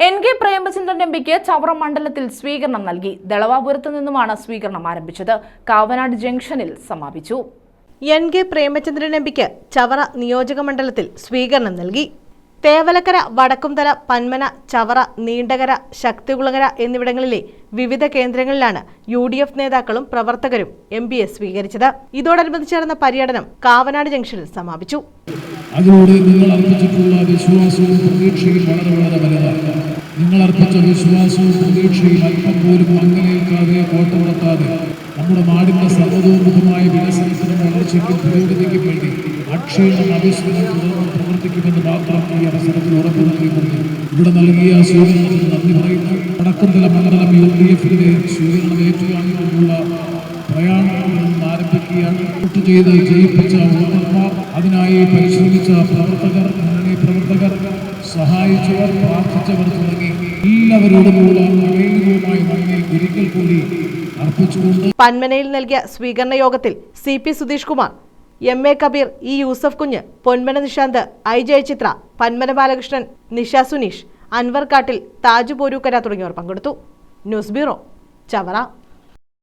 N K Premachandran M പിക്ക് ചവറ മണ്ഡലത്തിൽ സ്വീകരണം നൽകി. ദളവാപുരത്ത് നിന്നുമാണ് സ്വീകരണം ആരംഭിച്ചത്. കാവനാട് ജംഗ്ഷനിൽ സമാപിച്ചു. എൻ കെ പ്രേമചന്ദ്രൻ എം പിക്ക് ചവറ നിയോജക മണ്ഡലത്തിൽ സ്വീകരണം നൽകി. തേവലക്കര വടക്കുംതല പന്മന ചവറ നീണ്ടകര ശക്തികുളങ്ങര എന്നിവിടങ്ങളിലെ വിവിധ കേന്ദ്രങ്ങളിലാണ് യു ഡി എഫ് നേതാക്കളും പ്രവർത്തകരും എം പിയെ സ്വീകരിച്ചത്. ഇതോടനുബന്ധിച്ച് നടന്ന പര്യടനം കാവനാട് ജംഗ്ഷനിൽ സമാപിച്ചു. അതിലൂടെ നിങ്ങൾ അർപ്പിച്ചിട്ടുള്ള വിശ്വാസവും പ്രതീക്ഷയും വളരെ വളരെ വലുതാണ്. അർപ്പിച്ച വിശ്വാസവും പ്രതീക്ഷയും അല്പം പോലും മങ്ങലേൽക്കാതെ കോട്ടമുടക്കാതെ നമ്മുടെ നാടിന്റെ സർവതോമുഖമായ വികസനത്തിനും വളർച്ചയ്ക്കും പുരോഗതിക്കും വേണ്ടി അവിസ്മരം തുടർന്ന് പ്രവർത്തിക്കുമെന്ന് മാത്രം ഈ അവസരത്തിൽ ഉറപ്പുനൽകിക്കൊണ്ട് ഇവിടെ നൽകിയ സ്വീകരണത്തിന് നന്ദി പറയുന്നു. വടക്കന്തല മണ്ഡലം യു ഡി എഫിന്റെ സ്വീകരണം ഏറ്റുവാങ്ങിക്കൊണ്ടുള്ള പ്രയാണം നിന്ന് ആരംഭിക്കുകയാണ്. വോട്ട് ചെയ്ത് ജയിപ്പിച്ച വോട്ടർമാർ അതിനായി പരിശ്രമിച്ച പ്രവർത്തകർ മുന്നണി പ്രവർത്തകർ സഹായിച്ചവർ പ്രാർത്ഥിച്ചവർ തുടങ്ങി പന്മനയിൽ നൽകിയ സ്വീകരണ യോഗത്തിൽ C P Sudheesh Kumar M A Kabeer E Yusuf Kunju Ponmana Nishanth I Jayachithra Panmana Balakrishnan Nisha Suneesh Anvar Kattil Thaju Porukkara തുടങ്ങിയവർ പങ്കെടുത്തു. News bureau Chavara.